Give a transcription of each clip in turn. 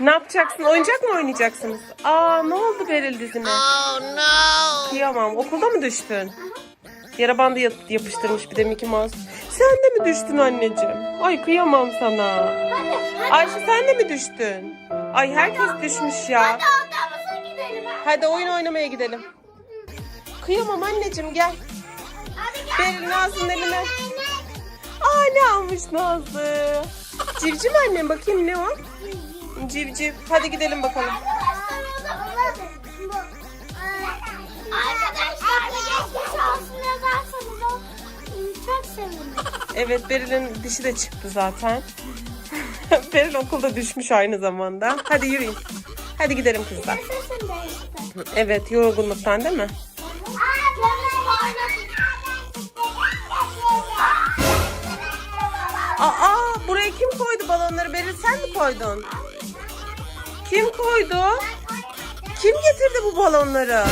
Ne yapacaksın? Oyuncak mı oynayacaksınız? Aa ne oldu Beril dizine? Oh no! Kıyamam. Okulda mı düştün? Yara bandı yap- yapıştırmış bir de Mickey Mouse. Sen de mi düştün anneciğim? Ay kıyamam sana. Ayşe sen de mi düştün? Ay herkes düşmüş ya. Hadi oyun oynamaya gidelim. Kıyamam anneciğim gel. Beril Nazlı'nın eline. Aa ne almış Nazlı? Civciv annem bakayım ne o? Civciv. Hadi gidelim bakalım. Evet Beril'in dişi de çıktı zaten. Beril okulda düşmüş aynı zamanda. Hadi yürüyün. Hadi gidelim kızlar. Evet yorgunluktan değil mi? Aa buraya kim koydu balonları Beril sen mi koydun? Kim koydu? Kim getirdi bu balonları?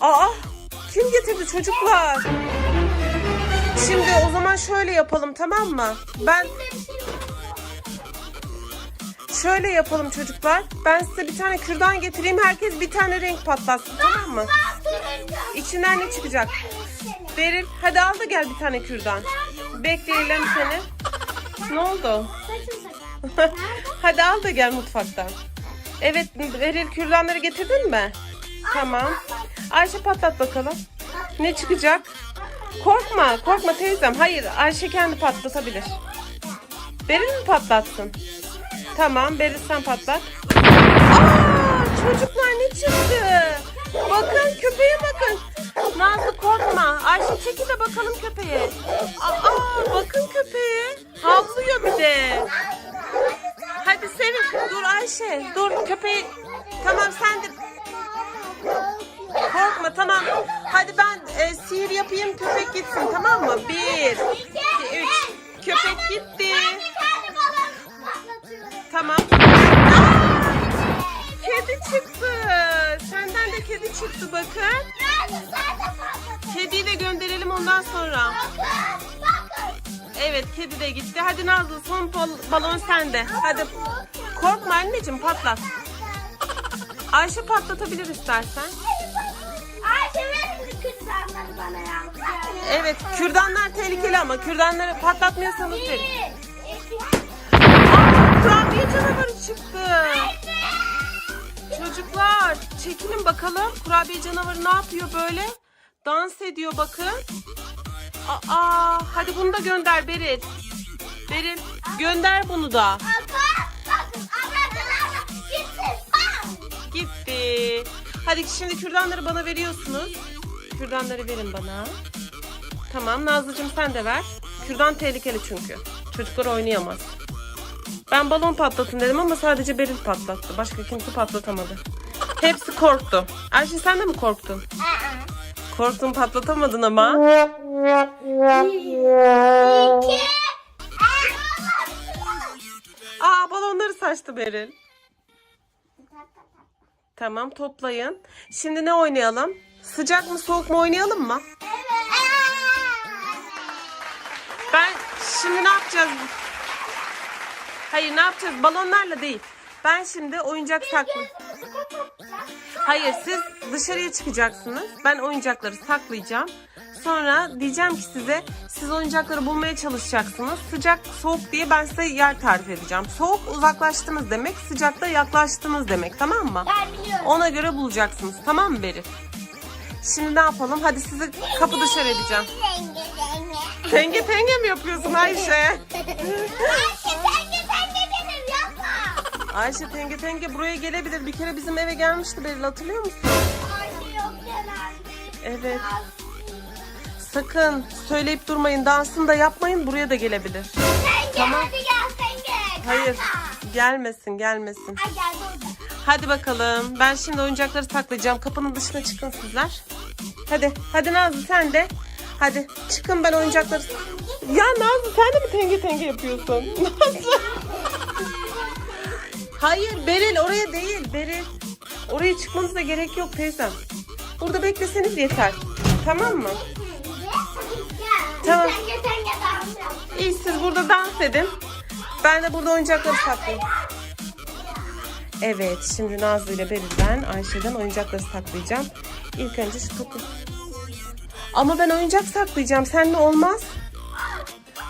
Aa kim getirdi çocuklar? Şimdi o zaman şöyle yapalım tamam mı? Ben şöyle yapalım çocuklar. Ben size bir tane kürdan getireyim. Herkes bir tane renk patlatsın tamam mı? İçinden ne çıkacak? Beril hadi al da gel bir tane kürdan. Bekleyelim seni. Ne oldu? hadi al da gel mutfaktan. Evet Beril kürdanları getirdin mi? Tamam. Ayşe patlat bakalım. Ne çıkacak? Korkma, korkma teyzem. Hayır, Ayşe kendi patlatabilir. Beril mi patlatsın? Tamam, Beril sen patlat. Aa, çocuklar ne çıktı? Bakın köpeğe bakın. Nazlı korkma. Ayşe çekil de bakalım köpeğe. Aa, bakın köpeğe. Havlıyor bir de. Ayşe. Dur köpeği. Tamam sen de Korkma tamam. Hadi ben e, sihir yapayım köpek gitsin tamam mı? Bir, iki, üç. Köpek gitti. Tamam. Kedi çıktı. Senden de kedi çıktı bakın. Kediyi de gönderelim ondan sonra. Evet kedi de gitti. Hadi Nazlı son bal- balon sende. Hadi. Korkma anneciğim patlat. Ayşe patlatabilir istersen. Ayşe verin bir kürdanları bana ya. Evet kürdanlar tehlikeli ama kürdanları patlatmıyorsanız verin. Aa, kurabiye canavarı çıktı. Çocuklar çekilin bakalım. Kurabiye canavarı ne yapıyor böyle? Dans ediyor bakın. Aa, hadi bunu da gönder Beril. Beril gönder bunu da. Bakın, Gitti. Hadi şimdi kürdanları bana veriyorsunuz. Kürdanları verin bana. Tamam Nazlıcığım sen de ver. Kürdan tehlikeli çünkü. Çocuklar oynayamaz. Ben balon patlatın dedim ama sadece Beril patlattı. Başka kimse patlatamadı. Hepsi korktu. Ayşe sen de mi korktun? Korktun patlatamadın ama. Aa balonları saçtı Beril. Tamam toplayın. Şimdi ne oynayalım? Sıcak mı soğuk mu oynayalım mı? Ben şimdi ne yapacağız? Hayır ne yapacağız? Balonlarla değil. Ben şimdi oyuncak saklı. Hayır siz dışarıya çıkacaksınız. Ben oyuncakları saklayacağım. Sonra diyeceğim ki size siz oyuncakları bulmaya çalışacaksınız. Sıcak soğuk diye ben size yer tarif edeceğim. Soğuk uzaklaştınız demek, sıcakta yaklaştınız demek tamam mı? Ben biliyorum. Ona göre bulacaksınız tamam mı Beril? Şimdi ne yapalım? Hadi sizi kapı dışarı edeceğim. Tenge tenge. Tenge tenge mi yapıyorsun Ayşe? Ayşe tenge tenge buraya gelebilir. Bir kere bizim eve gelmişti Beril hatırlıyor musun? Ayşe yok genelde. Evet. Sakın söyleyip durmayın. Dansını da yapmayın. Buraya da gelebilir. Tenge Tamam. hadi gel tenge. Hayır. Kalk. Gelmesin gelmesin. Ay geldi orada. Hadi bakalım. Ben şimdi oyuncakları saklayacağım. Kapının dışına çıkın sizler. Hadi. Hadi Nazlı sen de. Hadi çıkın ben oyuncakları... Ya Nazlı sen de mi tenge tenge yapıyorsun? Nazlı. Hayır Beril oraya değil Beril. Oraya çıkmanıza gerek yok teyzem. Burada bekleseniz yeter. Tamam mı? Tamam. İyi siz burada dans edin. Ben de burada oyuncakları saklayayım. Evet şimdi Nazlı ile Beril'den Ayşe'den oyuncakları saklayacağım. İlk önce şu topu. Ama ben oyuncak saklayacağım. Seninle olmaz.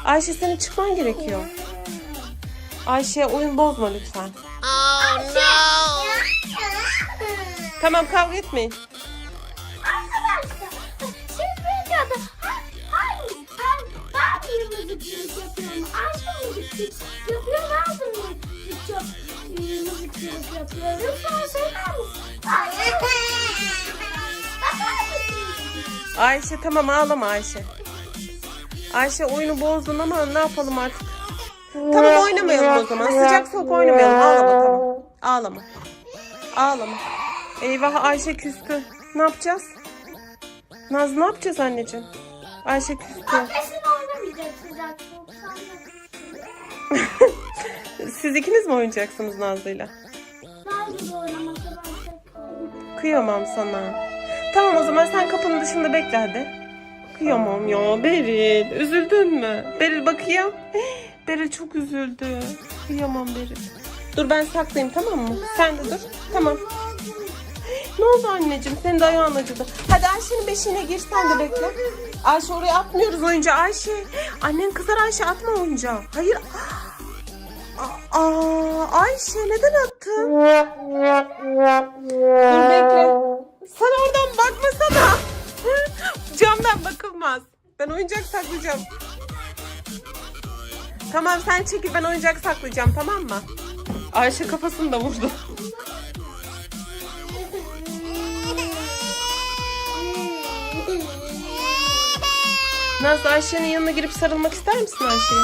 Ayşe senin çıkman gerekiyor. Ayşe oyun bozma lütfen. Tamam kavga etmeyin. Ayşe? Ayşe tamam ağlama Ayşe. Ayşe oyunu bozdun ama ne yapalım artık? Tamam oynamayalım o zaman. Sıcak soğuk oynamayalım. Ağlama tamam. Ağlama. Ağlama. Eyvah Ayşe küstü. Ne yapacağız? Naz ne yapacağız anneciğim? Ayşe küstü. Kesin oynamayacak sıcak soğuk sandım. Siz ikiniz mi oynayacaksınız Nazlı'yla? Tek Kıyamam sana. Tamam o zaman sen kapının dışında bekle hadi. Kıyamam ya Beril. Üzüldün mü? Beril bakayım. Beril çok üzüldü. Kıyamam Beril. Dur ben saklayayım tamam mı? Sen de dur. Tamam. Ne oldu anneciğim? Senin de ayağın acıdı. Hadi Ayşe'nin beşiğine gir sen de bekle. Ayşe oraya atmıyoruz oyuncağı. Ayşe. Annen kızar Ayşe atma oyuncağı. Hayır. Aa, Ayşe neden attın? Dur bekle. Sen oradan bakmasana. Camdan bakılmaz. Ben oyuncak saklayacağım. Tamam sen çekil ben oyuncak saklayacağım tamam mı? Ayşe kafasını da vurdu. Nazlı Ayşe'nin yanına girip sarılmak ister misin Ayşe'ye?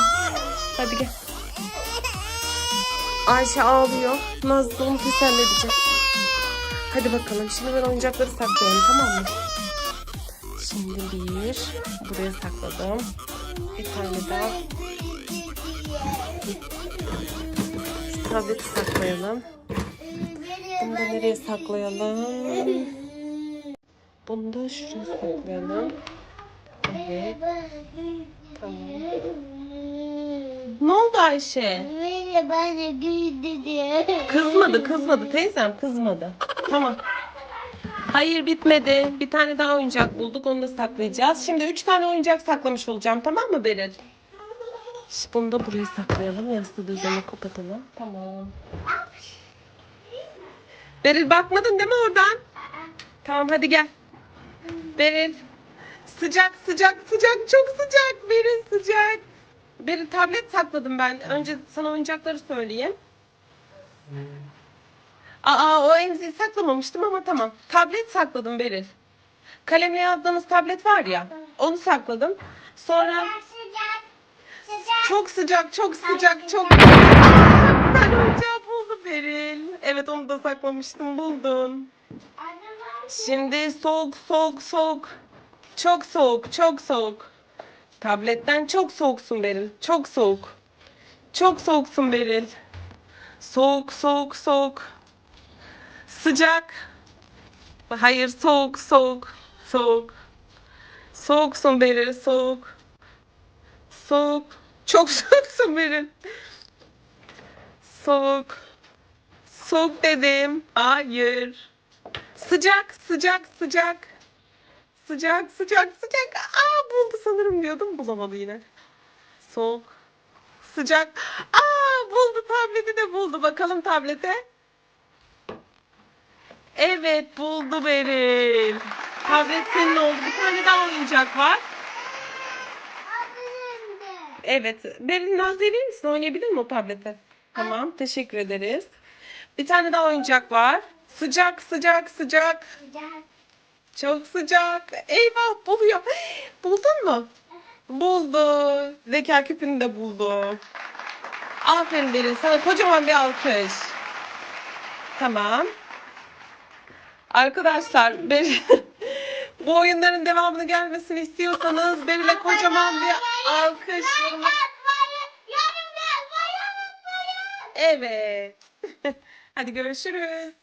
Hadi gel. Ayşe ağlıyor. Nazlı onu teselli edecek. Hadi bakalım. Şimdi ben oyuncakları saklıyorum tamam mı? Şimdi bir. Buraya sakladım. Bir tane daha. Tableti saklayalım. Bunu da nereye saklayalım? Bunu da şuraya saklayalım. Evet. Tamam. Ne oldu Ayşe? Kızmadı kızmadı teyzem kızmadı. Tamam. Hayır bitmedi. Bir tane daha oyuncak bulduk onu da saklayacağız. Şimdi üç tane oyuncak saklamış olacağım tamam mı Beril? Şimdi bunu da buraya saklayalım. Yastığı üzerine kapatalım. Tamam. Beril bakmadın değil mi oradan? Tamam hadi gel. Beril. Sıcak sıcak sıcak çok sıcak. Beril sıcak. Beril tablet sakladım ben. Önce sana oyuncakları söyleyeyim. Aa o emziği saklamamıştım ama tamam. Tablet sakladım Beril. Kalemle yazdığımız tablet var ya. Onu sakladım. Sonra. Çok sıcak, çok sıcak, çok... Bir tane oyuncağı buldu Beril. Evet onu da saklamıştım, buldun. Var. Şimdi soğuk, soğuk, soğuk. Çok soğuk, çok soğuk. Tabletten çok soğuksun Beril. Çok soğuk. Çok soğuksun Beril. Soğuk, soğuk, soğuk. Sıcak. Hayır, soğuk, soğuk, soğuk. Soğuksun Beril, soğuk. Soğuk. Çok soğuksun Beril. Soğuk. Soğuk dedim. Hayır. Sıcak, sıcak, sıcak. Sıcak, sıcak, sıcak. Aa buldu sanırım diyordum. Bulamadı yine. Soğuk. Sıcak. Aa buldu tableti de buldu. Bakalım tablete. Evet buldu Beril. Tablet senin oldu. Bir tane daha oyuncak var. Evet. Beril naz verir misin? Oynayabilir mi o tablete? Tamam. Teşekkür ederiz. Bir tane daha oyuncak var. Sıcak, sıcak, sıcak. Sıcak. Çok sıcak. Eyvah buluyor. Buldun mu? Buldu. Zeka küpünü de buldu. Aferin Beril. Sana kocaman bir alkış. Tamam. Arkadaşlar Beril, bu oyunların devamını gelmesini istiyorsanız Beril'e kocaman bir alkış. Yarın gel, yarın gel. Evet. Hadi görüşürüz.